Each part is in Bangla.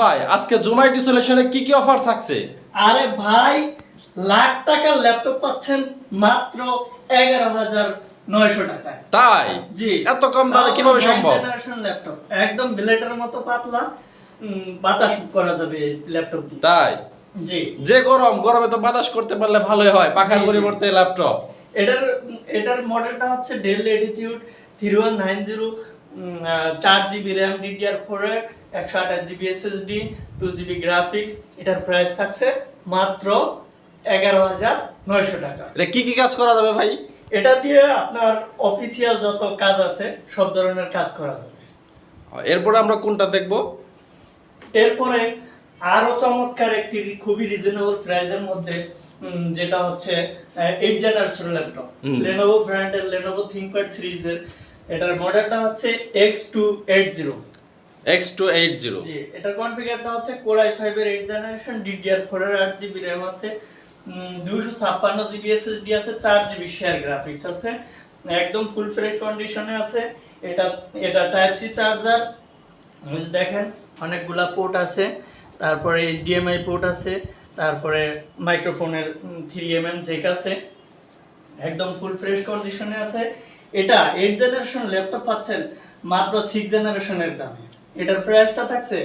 ভাই আজকে সলিউশনে কি কি অফার থাকছে? আরে ভাই লাখ টাকার ল্যাপটপ পাচ্ছেন মাত্র এগারো হাজার নয়শো টাকায়। তাই? জি। এত কম দামে কীভাবে সম্ভব? ল্যাপটপ একদম ব্লেডের মতো পাতলা বাতাস করা যাবে ল্যাপটপ দিয়ে। তাই? জি। যে গরম গরমে তো বাতাস করতে পারলে ভালোই হয় পাখার। পরিবর্তে ল্যাপটপ। এটার এটার মডেলটা হচ্ছে Dell Latitude three one nine zero চার জিবি র্যাম ডিডিআর ফোর একশো আঠাশ GB SSD two GB graphics এটার প্রাইস থাকছে মাত্র এগারো হাজার নয়শো টাকা। এটা কি কি কাজ করা যাবে ভাই? এটা দিয়ে আপনার অফিসিয়াল যত কাজ আছে সব ধরনের কাজ করা যাবে। এরপরে আমরা কোনটা দেখব? এরপরে আরও চমৎকার একটি খুবই রিজনেবল প্রাইসের মধ্যে যেটা হচ্ছে এইট জেনারেশন ল্যাপটপ। লেনোভো ব্র্যান্ডের লেনোভো থিংকপ্যাড সিরিজের এটার মডেলটা হচ্ছে X two eight zero X two eight zero G এটার কনফিগারটা হচ্ছে কোর আই ফাইভ এর এইট জেনারেশন ডিডিআর ফোর এর আট জিবি র্যাম আছে দুইশো ছাপ্পান্ন জিবি এসএসডি আছে চার জিবি শেয়ার গ্রাফিক্স আছে একদম ফুল ফ্রেশ কন্ডিশনে আছে এটা এটা টাইপ সি চার্জার দেখেন অনেকগুলা পোর্ট আছে তারপরে এইচডিএমআই পোর্ট আছে তারপরে মাইক্রোফোনের থ্রি এম এম জেক আছে একদম ফুল ফ্রেশ কন্ডিশনে আছে এটা এইট জেনারেশন ল্যাপটপ পাচ্ছেন মাত্র সিক্স জেনারেশনের দামে। এটার প্রাইসটা থাকছে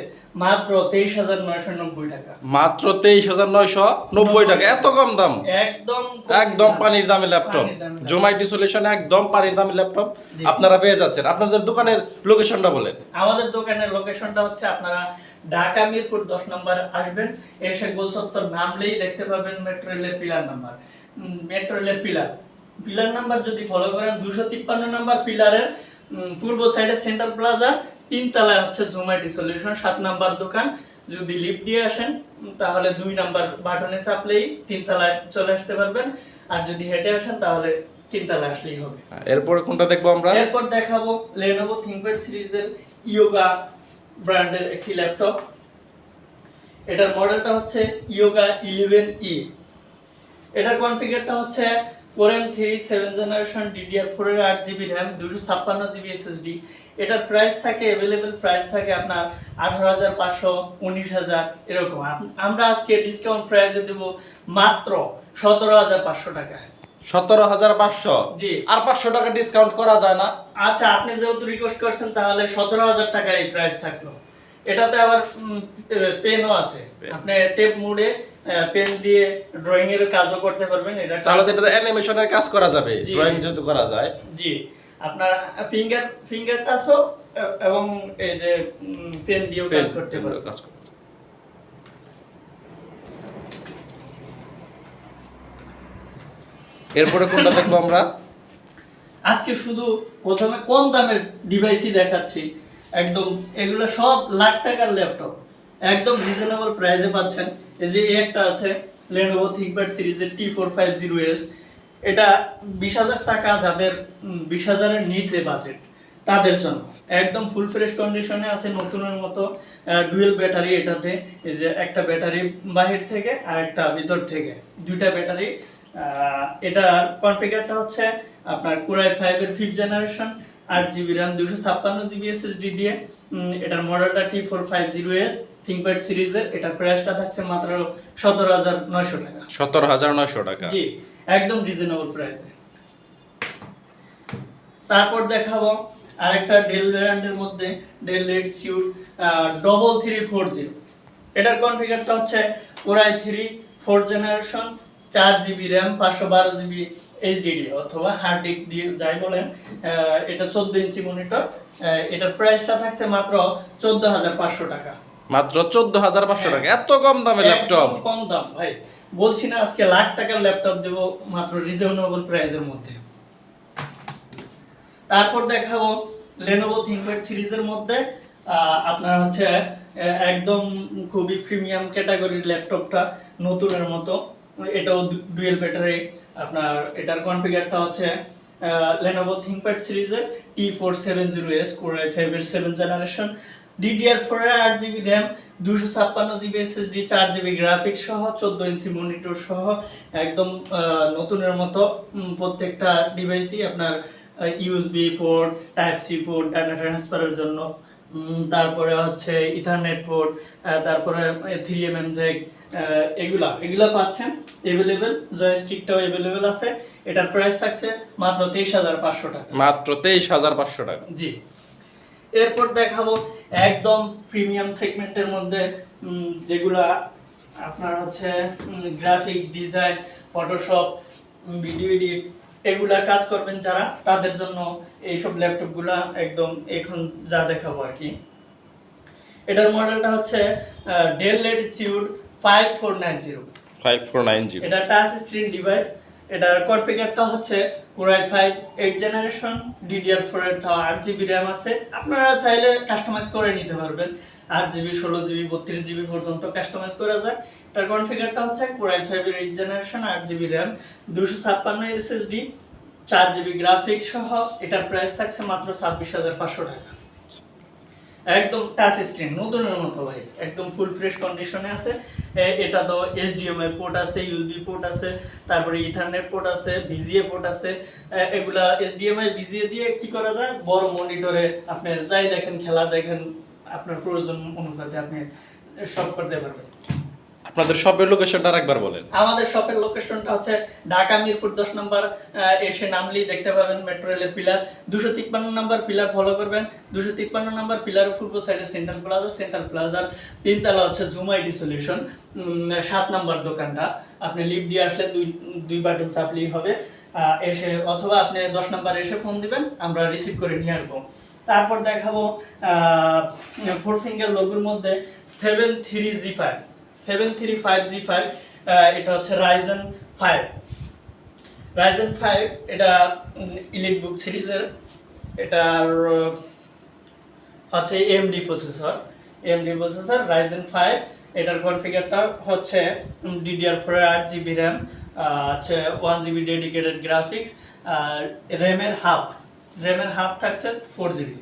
মাত্র তেইশ হাজার নয়শো নব্বই টাকা। মাত্র তেইশ হাজার নয়শো নব্বই টাকা। এত কম দাম? একদম একদম পানির দামে ল্যাপটপ জোমাইটি সলিউশন একদম পানির দামে ল্যাপটপ আপনারা পেয়ে যাচ্ছেন। আপনাদের দোকানের লোকেশনটা বলেন। আমাদের দোকানের লোকেশনটা হচ্ছে আপনারা ঢাকা মিরপুর দশ নম্বর আসবেন। এসে গোলচত্বর নামলেই দেখতে পাবেন মেট্রো রেলের পিলার নাম্বার মেট্রো রেলের পিলার পিলার নাম্বার যদি ফলো করেন দুশো তিপ্পান্ন নাম্বার পিলারের পূর্ব সাইডে সেন্ট্রাল প্লাজা তিন তলায় হচ্ছে জোম্যাটি সলিউশন সাত নাম্বার দোকান। যদি লিফট দিয়ে আসেন তাহলে দুই নাম্বার বাটনে চাপলেই তিন তলায় চলে আসতে পারবেন। আর যদি হেঁটে আসেন তাহলে তিন তলায় আসলেই হবে। এরপরে কোনটা দেখব আমরা? এরপর দেখাবো Lenovo ThinkPad সিরিজের ইয়োগা ব্র্যান্ডের একটি ল্যাপটপ এটার মডেলটা হচ্ছে ইয়োগা ইলেভেন ই এটার কনফিগারটা হচ্ছে core I three seven generation DDR four এর আট জিবি র্যাম দুশো ছাপ্পান্ন জিবি এসএসডি এটার প্রাইস থাকে অ্যাভেলেবেল প্রাইস থাকে আপনার আঠারো হাজার পাঁচশো উনিশ হাজার এরকম। আমরা আজকে ডিসকাউন্ট প্রাইসে দেবো মাত্র সতেরো হাজার পাঁচশো টাকায়। সতেরো হাজার পাঁচশো? জি। আর পাঁচশো টাকা ডিসকাউন্ট করা যায় না। আচ্ছা আপনি যেহেতু রিকোয়েস্ট করছেন তাহলে সতেরো হাজার টাকা এই প্রাইস থাকল। এটাতে আবার পেনও আছে। আপনি টেপ মোডে পেন দিয়ে ড্রয়িং এর কাজও করতে পারবেন। এটা তাহলে তো এটাতে অ্যানিমেশনের কাজ করা যাবে ড্রয়িং যেহেতু করা যায়। জি। আপনার ফিঙ্গার ফিঙ্গার টাচও এবং এই যে পেন দিয়েও কাজ করতে পারবেন। কাজ করা যায়। এরপরে কোনটা দেখব আমরা? আজকে শুধু প্রথমে কম দামের ডিভাইসই দেখাচ্ছি। একদম এগুলো সব লাখ টাকার ল্যাপটপ। একদম রিজনেবল প্রাইসে পাচ্ছেন। এই যে একটা আছে, Lenovo ThinkPad সিরিজের T four five zero S এটা বিশ হাজার টাকা যাদের বিশ হাজারের নিচে বাজেট তাদের জন্য। একদম ফুল ফ্রেশ কন্ডিশনে আছে নতুনের মতো ডুয়েল ব্যাটারি এটাতে। এই যে একটা ব্যাটারি বাহির থেকে আর একটা ভিতর থেকে। দুইটা ব্যাটারি এটার কনফিগারটা হচ্ছে আপনার কোরাই ফাইভ এর ফিফথ জেনারেশন আট জিবি র্যাম দুশো ছাপ্পান্ন জিবি এসএসডি দিয়ে এটার মডেলটা T four five zero S ThinkPad সিরিজের এটার প্রাইসটা থাকছে মাত্র সতেরো হাজার নয়শো টাকা। সতেরো হাজার নয়শো টাকা। জি একদম রিজনেবল প্রাইসে তারপর দেখাবো আরেকটা ডেল ব্র্যান্ডের মধ্যে Dell Latitude double three four zero এটার কনফিগারটা হচ্ছে ওরাই থ্রি ফোর জেনারেশন চার জিবি র্যাম পাঁচশো বারো জিবি এইচডিডি অথবা হার্ড ডিস্ক দিয়ে যাই বলেন এটা চোদ্দ ইঞ্চি মনিটর এটার প্রাইসটা থাকছে মাত্র চোদ্দ হাজার পাঁচশো টাকা। মাত্র চোদ্দ হাজার পাঁচশো টাকা। এত কম দামে ল্যাপটপ কম দাম ভাই। বলছি না আজকে লাখ টাকার ল্যাপটপ দেব মাত্র রিজনেবল প্রাইসের মধ্যে। তারপর দেখাবো Lenovo ThinkPad সিরিজের মধ্যে। আপনার হচ্ছে একদম খুবই প্রিমিয়াম ক্যাটাগরির ল্যাপটপটা নতুনের মতো। এটাও ডুয়েল ব্যাটারি আপনার এটার কনফিগারটা হচ্ছে Lenovo ThinkPad সিরিজের T four seven zero generation DDR four আট জিবি র্যাম দুশো ছাপ্পান্ন জিবি চার জিবি গ্রাফিক্স সহ, চোদ্দ ইঞ্চি মনিটর সহ, একদম নতুনের মতো প্রত্যেকটা ডিভাইসই আপনার USB port type C port data ট্রান্সফারের জন্য। তারপরে হচ্ছে ইথারনেট পোর্ট তারপরে থ্রি এম এম জেক এগুলা এগুলা পাচ্ছেন এভেলেবেল জয়স্টিকটাও এভেলেবেল আছে। এটার প্রাইস থাকছে মাত্র তেইশ হাজার পাঁচশো টাকা। মাত্র তেইশ হাজার পাঁচশো টাকা। জি। এরপর দেখাবো একদম প্রিমিয়াম সেগমেন্টের মধ্যে যেগুলা আপনার হচ্ছে graphics design Photoshop video edit এগুলা কাজ করবেন যারা তাদের জন্য এইসব ল্যাপটপগুলা একদম এখন যা দেখাবো আর কি। এটার মডেলটা হচ্ছে Dell Latitude five four nine zero five four nine zero এটা টাচ স্ক্রিন ডিভাইস এটার কনফিগারটা হচ্ছে core I five eight generation DDR four এর আট জিবি র্যাম আছে। আপনারা চাইলে কাস্টমাইজ করে নিতে পারবেন। আট জিবি ষোলো জিবি বত্রিশ জিবি পর্যন্ত কাস্টমাইজ করা যায়। এটার কনফিগারটা হচ্ছে কোরাই ফাইভ এর এইট জেনারেশন আট জিবি র্যাম দুশো ছাপ্পান্ন এসএসডি চার জিবি গ্রাফিক্স সহ এটার প্রাইস থাকছে মাত্র ছাব্বিশ হাজার পাঁচশো টাকা। একদম টাচ স্ক্রিন নতুনের মতো ভাই, একদম ফুল ফ্রেশ কন্ডিশনে আছে। এটা তো এইচডিএমআই পোর্ট আছে ইউএসবি পোর্ট আছে, তারপরে ইথারনেট পোর্ট আছে ভিজিএ পোর্ট আছে। এগুলা এইচডিএমআই ভিজিএ দিয়ে কি করা যায়? বড় মনিটরে আপনার যাই দেখেন, খেলা দেখেন, আপনার প্রয়োজন অনুপাতে আপনি সব করতে পারবেন। আপনাদের শপের লোকেশনটা একবার বলেন। আমাদের শপের লোকেশনটা হচ্ছে ঢাকা মিরপুর দশ নম্বর এসে নামলেই দেখতে পাবেন মেট্রো রেলের পিলার দুশো তিপ্পান্ন নম্বর পিলার ফলো করবেন। দুশো তিপ্পান্ন নম্বর পিলারের পূর্ব সাইডে সেন্ট্রাল প্লাজা সেন্ট্রাল প্লাজার তিনতলা হচ্ছে জুম আইটি সলিউশন সাত নম্বর দোকানটা। আপনি লিফট দিয়ে আসলে দুই দুই বাটন চাপলেই হবে। এসে অথবা আপনি দশ নম্বর এসে ফোন দিবেন, আমরা রিসিভ করে নিয়ে আসব। তারপর দেখাবো ফোর ফিঙ্গার লোগোর মধ্যে seven three G five seven three five G five এটা হচ্ছে রাইজেন ফাইভ রাইজেন ফাইভ এটা ইলিট বুক সিরিজের এটার হচ্ছে AMD processor AMD processor Ryzen five এটার কনফিগারটা হচ্ছে ডিডিআর ফোর আট জিবি র্যাম হচ্ছে ওয়ান জিবি ডেডিকেটেড গ্রাফিক্স আর র্যামের হাফ র্যামের হাফ থাকছে ফোর জিবি